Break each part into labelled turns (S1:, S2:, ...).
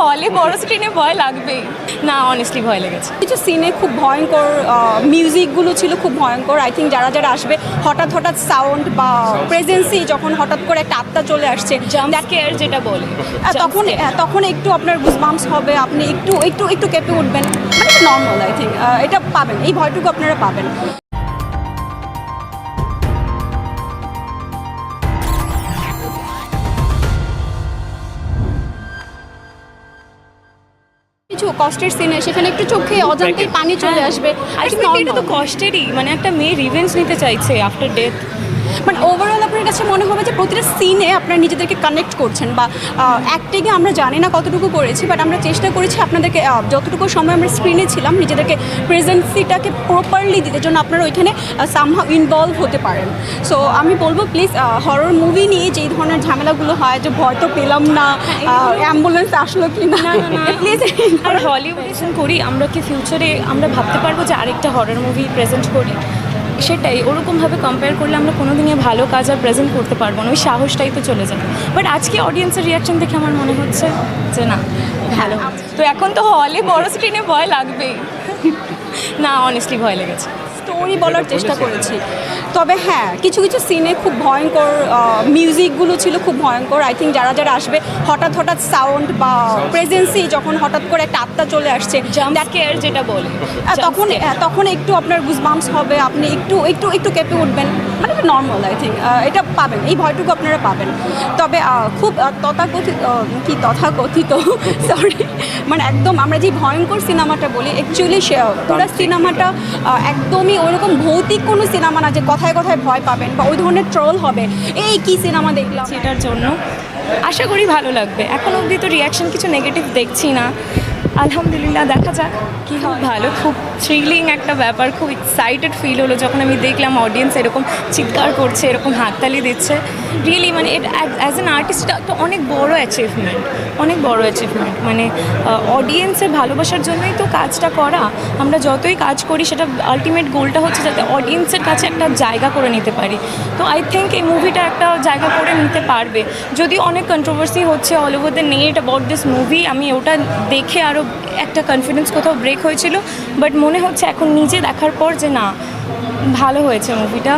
S1: হলে বড় স্ক্রিনে ভয় লাগবেই। না অনেস্টলি ভয় লেগেছে।
S2: কিছু সিনে খুব ভয়ঙ্কর মিউজিকগুলো ছিল খুব ভয়ঙ্কর। আই থিঙ্ক যারা যারা আসবে হঠাৎ হঠাৎ সাউন্ড বা প্রেজেন্সি যখন হঠাৎ করে একটা আত্মা চলে আসছে that-
S1: যেটা বলে।
S2: তখন তখন একটু আপনার গুজবাম্পস হবে আপনি একটু একটু একটু কেঁপে উঠবেন। মানে নর্মাল আই থিঙ্ক এটা পাবেন। এই ভয়টুকু আপনারা পাবেন। কষ্টের সিনে সেখানে একটু চোখে অজান্তেই পানি চলে আসবে।
S1: আর
S2: এটা
S1: তো। কষ্টেরই মানে একটা মেয়ে রিভেঞ্জ নিতে চাইছে আফটার ডেথ
S2: বাট আপনার কাছে মনে হবে যে প্রতিটা সিনে আপনারা নিজেদেরকে কানেক্ট করছেন বা অ্যাক্টিংয়ে আমরা জানি না কতটুকু করেছি বাট আমরা চেষ্টা করেছি আপনাদেরকে যতটুকু সময় আমরা স্ক্রিনে ছিলাম নিজেদেরকে প্রেজেন্সিটাকে প্রপারলি দিতে জন্য আপনারা ওইখানে সামহাও ইনভলভ হতে পারেন। সো আমি বলব প্লিজ হরর মুভি নিয়ে যেই ধরনের ঝামেলাগুলো হয় যে ভয় তো পেলাম না অ্যাম্বুলেন্স আসলো কি না প্লিজ
S1: আর হলিউড করি আমরা কি ফিউচারে আমরা ভাবতে পারব যে আরেকটা হরর মুভি প্রেজেন্ট করি? সেটাই, ওরকমভাবে কম্পেয়ার করলে আমরা কোনো দিনে ভালো কাজ আর প্রেজেন্ট করতে পারব না, ওই সাহসটাই তো চলে যাবে বাট আজকে অডিয়েন্সের রিয়াকশন দেখে আমার মনে হচ্ছে যে না, ভালো। তো এখন তো হলে বড় স্ক্রিনে ভয় লাগবেই। না অনেস্টলি ভয় লেগেছে।
S2: স্টোরি বলার চেষ্টা করেছি। তবে হ্যাঁ কিছু কিছু সিনে খুব ভয়ঙ্কর মিউজিকগুলো ছিল খুব ভয়ঙ্কর। আই থিঙ্ক যারা যারা আসবে হঠাৎ হঠাৎ সাউন্ড বা প্রেজেন্সি যখন হঠাৎ করে একটা আত্মা চলে আসছে
S1: যেটা বলে।
S2: তখন তখন একটু আপনার গুজবাম্পস হবে আপনি একটু একটু একটু কেঁপে উঠবেন। মানে এটা নর্মাল আই থিঙ্ক এটা পাবেন। এই ভয়টুকু আপনারা পাবেন। তবে খুব তথাকথিত কি তথাকথিত? সরি মানে একদম আমরা যে ভয়ঙ্কর সিনেমাটা বলি অ্যাকচুয়ালি পুরো সিনেমাটা আহ, একদমই ওইরকম ভৌতিক কোনো সিনেমা না যে কথায় কথায় ভয় পাবেন বা ওই ধরনের ট্রল হবে। এই কি সিনেমা দেখলাম?
S1: সেটার জন্য। আশা করি ভালো লাগবে। এখন অবধি তো রিয়াকশন কিছু নেগেটিভ দেখছি না। আলহামদুলিল্লাহ, দেখা যাক কি হয়। ভালো, খুব থ্রিলিং একটা ব্যাপার, খুব এক্সাইটেড ফিল হলো যখন আমি দেখলাম অডিয়েন্স এরকম চিৎকার করছে, এরকম হাততালি দিচ্ছে। রিয়েলি মানে এটা অ্যাজ অ্যান আর্টিস্ট একটা অনেক বড় অ্যাচিভমেন্ট অনেক বড় অ্যাচিভমেন্ট মানে অডিয়েন্সের ভালোবাসার জন্যই তো কাজটা করা। আমরা যতই কাজ করি, সেটা আলটিমেট গোলটা হচ্ছে যাতে অডিয়েন্সের কাছে একটা জায়গা করে নিতে পারি। তো আই থিঙ্ক এই মুভিটা একটা জায়গা করে নিতে পারবে। যদি অনেক কন্ট্রোভার্সি হচ্ছে all over the net about this movie আমি ওটা দেখে আরও একটা কনফিডেন্স কোথাও ব্রেক হয়েছিল বাট মনে হচ্ছে এখন নিজে দেখার পর যে না ভালো হয়েছে মুভিটা।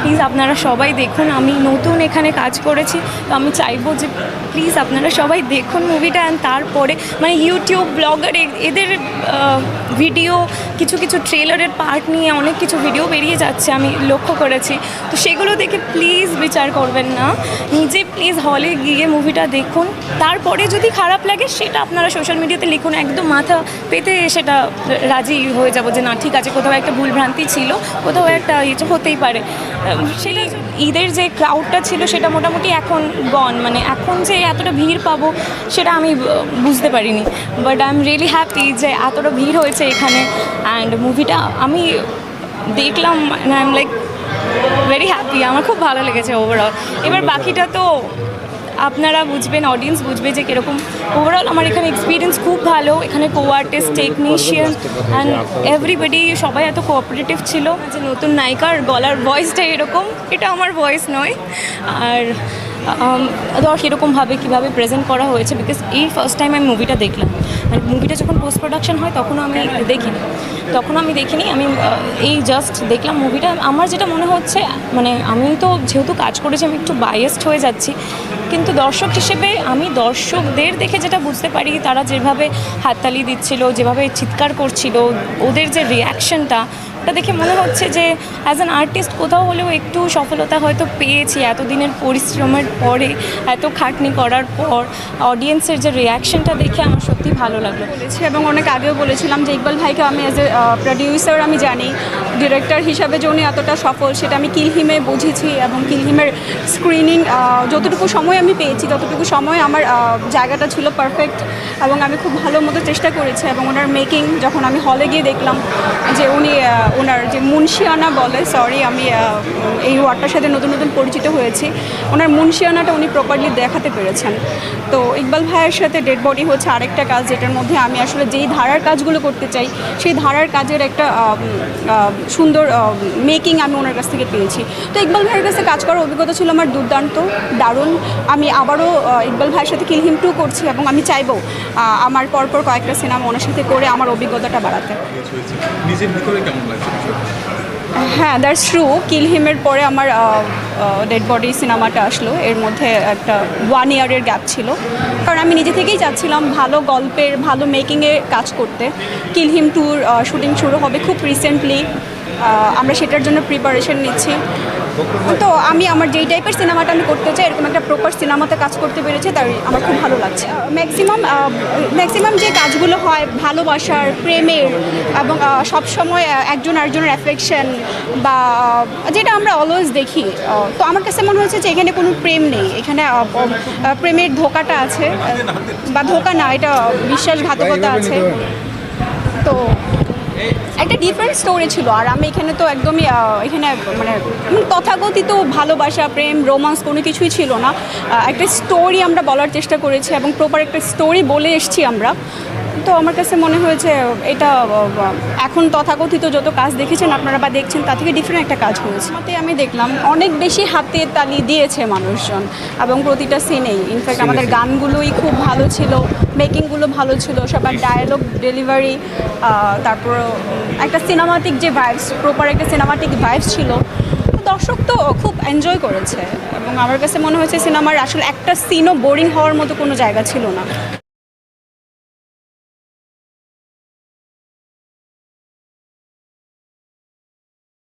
S1: প্লিজ আপনারা সবাই দেখুন, আমি নতুন এখানে কাজ করেছি, তো আমি চাইব যে প্লিজ আপনারা সবাই দেখুন মুভিটা অ্যান্ড তারপরে মানে ইউটিউব ব্লগার এদের ভিডিও কিছু কিছু ট্রেলারের পার্ট নিয়ে অনেক কিছু ভিডিও বেরিয়ে যাচ্ছে, আমি লক্ষ্য করেছি। তো সেগুলো দেখে প্লিজ বিচার করবেন না। নিজে প্লিজ হলে গিয়ে মুভিটা দেখুন। তারপরে যদি খারাপ লাগে, সেটা আপনারা সোশ্যাল মিডিয়াতে লিখুন, একদম মাথা পেতে সেটা রাজি হয়ে যাব যে না, ঠিক আছে, কোথাও একটা ভুলভ্রান্তি ছিল, কোথাও একটা ইয়ে হতেই পারে। সেটা ঈদের যে ক্রাউডটা ছিল সেটা মোটামুটি এখন গন মানে এখন যে এতটা ভিড় পাবো সেটা আমি বুঝতে পারিনি। But I am really happy যে এতটা ভিড় হয়েছে এখানে অ্যান্ড মুভিটা আমি দেখলাম I am like very happy আমার খুব ভালো লেগেছে ওভারঅল এবার বাকিটা তো আপনারা বুঝবেন অডিয়েন্স বুঝবে যে কীরকম ওভারঅল আমার এখানে এক্সপিরিয়েন্স খুব ভালো। এখানে co artist technician and everybody সবাই এত কোঅপারেটিভ ছিল। যে নতুন নায়িকার গলার ভয়েসটা এরকম, এটা আমার ভয়েস নয়। আর ধর এরকমভাবে কীভাবে প্রেজেন্ট করা হয়েছে বিকজ এই ফার্স্ট টাইম আমি মুভিটা দেখলাম। মানে মুভিটা যখন পোস্ট প্রোডাকশন হয়, তখনও আমি দেখিনি। তখন আমি দেখিনি, আমি এই জাস্ট দেখলাম মুভিটা আমার যেটা মনে হচ্ছে মানে আমি তো যেহেতু কাজ করেছি, আমি একটু বায়াসড হয়ে যাচ্ছি। কিন্তু দর্শক হিসেবে আমি দর্শকদের দেখে যেটা বুঝতে পারি, তারা যেভাবে হাততালি দিচ্ছিল, যেভাবে চিৎকার করছিল, ওদের যে রিয়াকশনটা ওটা দেখে মনে হচ্ছে যে অ্যাজ অ্যান আর্টিস্ট কোথাও হলেও একটু সফলতা হয়তো পেয়েছি। এতদিনের পরিশ্রমের পরে, এত খাটনি করার পর অডিয়েন্সের যে রিয়াকশনটা দেখে আমার সত্যি ভালো লাগল।
S2: বলেছি এবং অনেক আগেও বলেছিলাম যে, ইকবাল ভাইকে আমি অ্যাজ এ প্রডিউসার আমি জানি। ডিরেক্টর হিসাবে যে উনি এতটা সফল, সেটা আমি কিলহিমে বুঝেছি এবং কিলহিমের স্ক্রিনিং যতটুকু সময় আমি পেয়েছি, ততটুকু সময় আমার জায়গাটা ছিল পারফেক্ট এবং আমি খুব ভালো মতো চেষ্টা করেছি এবং ওনার মেকিং যখন আমি হলে গিয়ে দেখলাম যে উনি ওনার যে মুন্সিয়ানা বলে সরি আমি এই ওয়ার্ডটার সাথে নতুন নতুন পরিচিত হয়েছি, ওনার মুন্সিয়ানাটা উনি প্রপারলি দেখাতে পেরেছেন। তো ইকবাল ভাইয়ের সাথে ডেড বডি হচ্ছে আরেকটা কাজ, যেটার মধ্যে আমি আসলে যেই ধারার কাজগুলো করতে চাই, সেই ধারার কাজের একটা সুন্দর মেকিং আমি ওনার কাছ থেকে পেয়েছি। তো ইকবাল ভাইয়ের কাছে কাজ করার অভিজ্ঞতা ছিল আমার দুর্দান্ত দারুণ। আমি আবারও ইকবাল ভাইয়ের সাথে কিলহিম টু করছি এবং আমি চাইব আমার পরপর কয়েকটা সিনেমা ওনার সাথে করে আমার অভিজ্ঞতাটা বাড়াতে।
S3: নিজের ভিতরে কেমন লাগছে
S2: হ্যাঁ দ্যাটস ট্রু কিল হিমের পরে আমার ডেড বডি সিনেমাটা আসলো। এর মধ্যে একটা ওয়ান ইয়ারের গ্যাপ ছিল। কারণ আমি নিজে থেকেই চাচ্ছিলাম ভালো গল্পের ভালো মেকিংয়ের কাজ করতে। কিল হিম ট্যুর শুটিং শুরু হবে খুব রিসেন্টলি আমরা সেটার জন্য প্রিপারেশন নিচ্ছি। তো আমি আমার যেই টাইপের সিনেমাটা আমি করতে চাই এরকম একটা প্রপার সিনেমাতে কাজ করতে পেরেছে তাই আমার খুব ভালো লাগছে। ম্যাক্সিমাম ম্যাক্সিমাম যে কাজগুলো হয় ভালোবাসার প্রেমের এবং সবসময় একজন আরেকজনের অ্যাফেকশন বা যেটা আমরা অলওয়েজ দেখি তো আমার কাছে মনে হয়েছে যে এখানে কোনো প্রেম নেই। এখানে প্রেমের ধোকাটা আছে বা ধোকা না এটা বিশ্বাসঘাতকতা আছে। তো একটা ডিফারেন্ট স্টোরি ছিল আর আমি এখানে তো একদমই এখানে মানে তথাকথিত ভালোবাসা প্রেম রোমান্স কোনো কিছুই ছিল না। একটা স্টোরি আমরা বলার চেষ্টা করেছি এবং প্রপার একটা স্টোরি বলে এসছি আমরা। তো আমার কাছে মনে হয়েছে এটা এখন তথাকথিত যত কাজ দেখেছেন আপনারা বা দেখছেন তা থেকে ডিফারেন্ট একটা কাজ হয়েছে। তাতে আমি দেখলাম অনেক বেশি হাতে তালি দিয়েছে মানুষজন এবং প্রতিটা সিনেই ইনফ্যাক্ট আমাদের গানগুলোই খুব ভালো ছিল। মেকিংগুলো ভালো ছিল, সবার ডায়ালগ ডেলিভারি তারপর একটা সিনেমাটিক যে ভাইবস প্রপার একটা সিনেমাটিক ভাইবস ছিল। দর্শক তো খুব এনজয় করেছে এবং আমার কাছে মনে হয়েছে সিনেমার আসলে একটা সিনও বোরিং হওয়ার মতো কোনো জায়গা ছিল না।